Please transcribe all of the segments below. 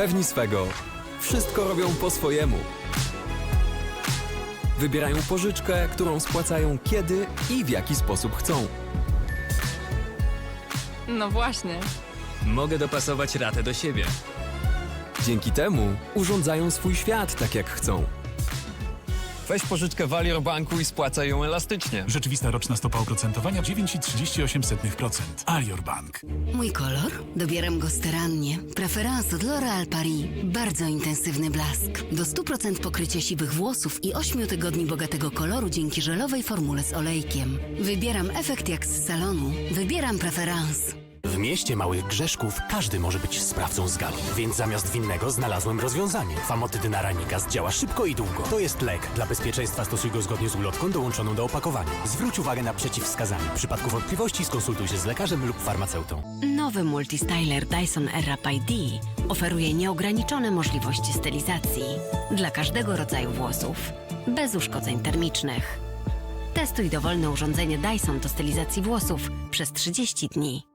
pewni swego. Wszystko robią po swojemu. Wybierają pożyczkę, którą spłacają kiedy i w jaki sposób chcą. No właśnie. Mogę dopasować ratę do siebie. Dzięki temu urządzają swój świat tak jak chcą. Weź pożyczkę w Alior Banku i spłacaj ją elastycznie. Rzeczywista roczna stopa oprocentowania 9,38%. Alior Bank. Mój kolor? Dobieram go starannie. Preferans od L'Oréal Paris. Bardzo intensywny blask. Do 100% pokrycia siwych włosów i 8 tygodni bogatego koloru dzięki żelowej formule z olejkiem. Wybieram efekt jak z salonu. Wybieram preferans. W mieście małych grzeszków każdy może być sprawcą zgadu, więc zamiast winnego znalazłem rozwiązanie. Famotyd na Ranigas działa szybko i długo. To jest lek. Dla bezpieczeństwa stosuj go zgodnie z ulotką dołączoną do opakowania. Zwróć uwagę na przeciwwskazania. W przypadku wątpliwości skonsultuj się z lekarzem lub farmaceutą. Nowy multistyler Dyson Airwrap ID oferuje nieograniczone możliwości stylizacji dla każdego rodzaju włosów, bez uszkodzeń termicznych. Testuj dowolne urządzenie Dyson do stylizacji włosów przez 30 dni.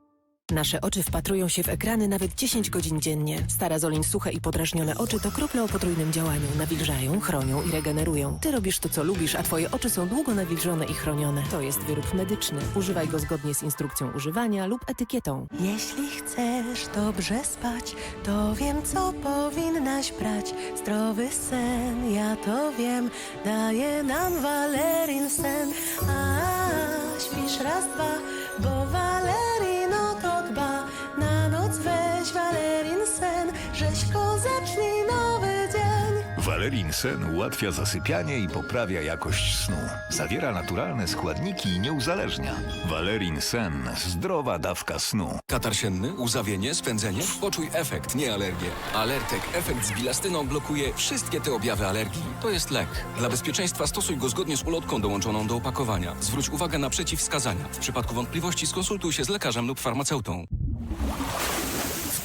Nasze oczy wpatrują się w ekrany nawet 10 godzin dziennie. Starazolin suche i podrażnione oczy to krople o potrójnym działaniu. Nawilżają, chronią i regenerują. Ty robisz to, co lubisz, a twoje oczy są długo nawilżone i chronione. To jest wyrób medyczny. Używaj go zgodnie z instrukcją używania lub etykietą. Jeśli chcesz dobrze spać, to wiem, co powinnaś brać. Zdrowy sen, ja to wiem, daje nam Valerin sen. A, śpisz raz, dwa, bo Valerin Valerin Sen ułatwia zasypianie i poprawia jakość snu. Zawiera naturalne składniki i nie uzależnia. Valerin Sen. Zdrowa dawka snu. Katar sienny, łzawienie, spędzenie? Poczuj efekt, nie alergię. Alertek Efekt z bilastyną blokuje wszystkie te objawy alergii. To jest lek. Dla bezpieczeństwa stosuj go zgodnie z ulotką dołączoną do opakowania. Zwróć uwagę na przeciwwskazania. W przypadku wątpliwości skonsultuj się z lekarzem lub farmaceutą.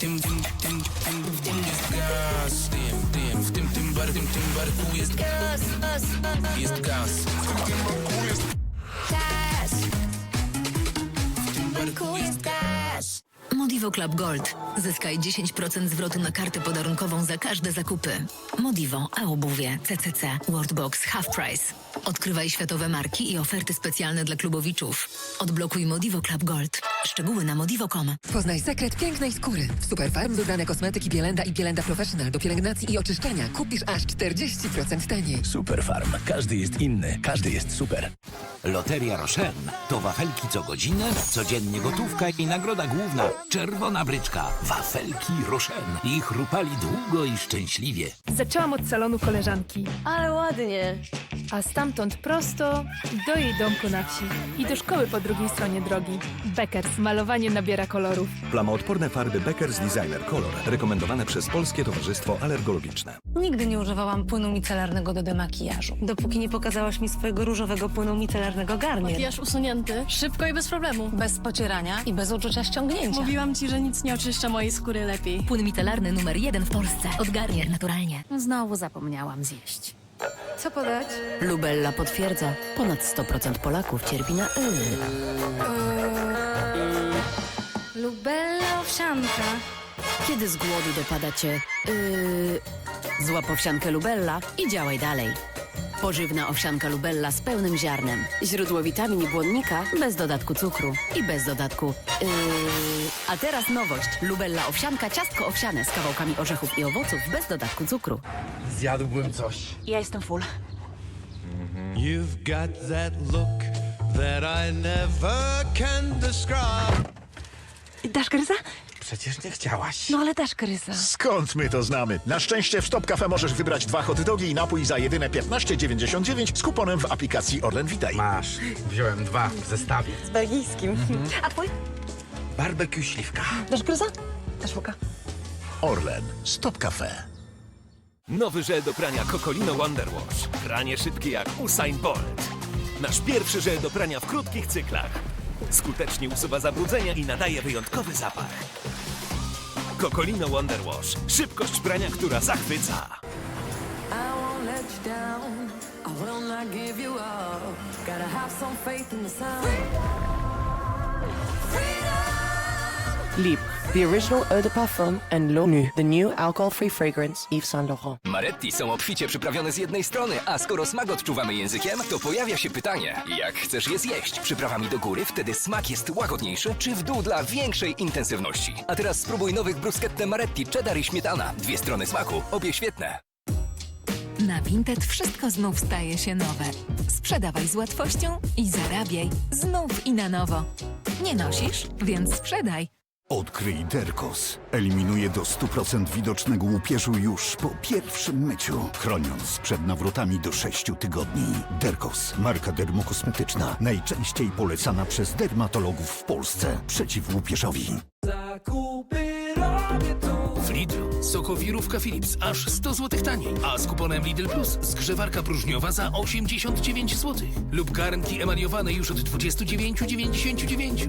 W tym, tym, tym, tym, w tym jest gaz. Tym, tym, w tym, tym, bar, tym, tym barku jest gaz. Jest gaz. W tym, tym barku jest gaz. W tym barku jest gaz. Modivo Club Gold. Zyskaj 10% zwrotu na kartę podarunkową za każde zakupy. Modivo, a obuwie, CCC, Worldbox, Half Price. Odkrywaj światowe marki i oferty specjalne dla klubowiczów. Odblokuj Modivo Club Gold. Szczegóły na modivo.com. Poznaj sekret pięknej skóry. W Superfarm wybrane kosmetyki Bielenda i Bielenda Professional do pielęgnacji i oczyszczania kupisz aż 40% taniej. Superfarm. Każdy jest inny. Każdy jest super. Loteria Rochen to wafelki co godzinę, codziennie gotówka i nagroda główna czerwona bryczka. Wafelki Rochen. I chrupali długo i szczęśliwie. Zaczęłam od salonu koleżanki, Ale ładnie. a stamtąd prosto do jej domku na wsi i do szkoły po drugiej stronie drogi. Beckers. Malowanie nabiera kolorów. Plamoodporne farby Beckers Designer Color. Rekomendowane przez Polskie Towarzystwo Alergologiczne. Nigdy nie używałam płynu micelarnego do demakijażu, dopóki nie pokazałaś mi swojego różowego płynu micelarnego Garnier. Makijaż usunięty, szybko i bez problemu. Bez pocierania i bez uczucia ściągnięcia. Mówiłam ci, że nic nie oczyszcza mojej skóry lepiej. Płyn micelarny numer jeden w Polsce. Od Garnier naturalnie. Znowu zapomniałam zjeść. Co podać? Lubella potwierdza. Ponad 100% Polaków cierpi na y. Lubella owsianka. Kiedy z głodu dopada cię yy, złap owsiankę Lubella i działaj dalej. Pożywna owsianka Lubella z pełnym ziarnem. Źródło witamin i błonnika bez dodatku cukru i bez dodatku yy. A teraz nowość. Lubella owsianka ciastko owsiane z kawałkami orzechów i owoców bez dodatku cukru. Zjadłbym coś. Ja jestem full. You've got that look that I never can describe. Dasz gryza? Przecież nie chciałaś. No ale dasz gryza. Skąd my to znamy? Na szczęście w Stop Cafe możesz wybrać dwa hot dogi i napój za jedyne 15,99 z kuponem w aplikacji Orlen Witaj. Masz. Wziąłem dwa w zestawie. Z belgijskim. A twój? Barbecue śliwka. Dasz gryza? Dasz łuka. Orlen. Stop Cafe. Nowy żel do prania Cocolino Wonder Wash. Pranie szybkie jak Usain Bolt. Nasz pierwszy żel do prania w krótkich cyklach. Skutecznie usuwa zabrudzenia i nadaje wyjątkowy zapach. Cocolino Wonder Wash. Szybkość prania, która zachwyca. Gotta have some faith in the sun. Libre, the original eau de parfum, and Nue, the new alcohol-free fragrance Yves Saint Laurent. Maretti są obficie przyprawione z jednej strony, a skoro smak odczuwamy językiem, to pojawia się pytanie, jak chcesz je zjeść? Przyprawami do góry, wtedy smak jest łagodniejszy, czy w dół dla większej intensywności? A teraz spróbuj nowych bruschette Maretti, cheddar i śmietana. Dwie strony smaku, obie świetne. Na Vinted wszystko znów staje się nowe. Sprzedawaj z łatwością i zarabiaj znów i na nowo. Nie nosisz, więc sprzedaj. Odkryj Derkos. Eliminuje do 100% widocznego łupieżu już po pierwszym myciu, chroniąc przed nawrotami do 6 tygodni. Derkos, marka dermokosmetyczna, najczęściej polecana przez dermatologów w Polsce przeciw łupieżowi. W Lidlu sokowirówka Philips aż 100 zł taniej, a z kuponem Lidl Plus zgrzewarka próżniowa za 89 zł. Lub garnki emaliowane już od 29,99.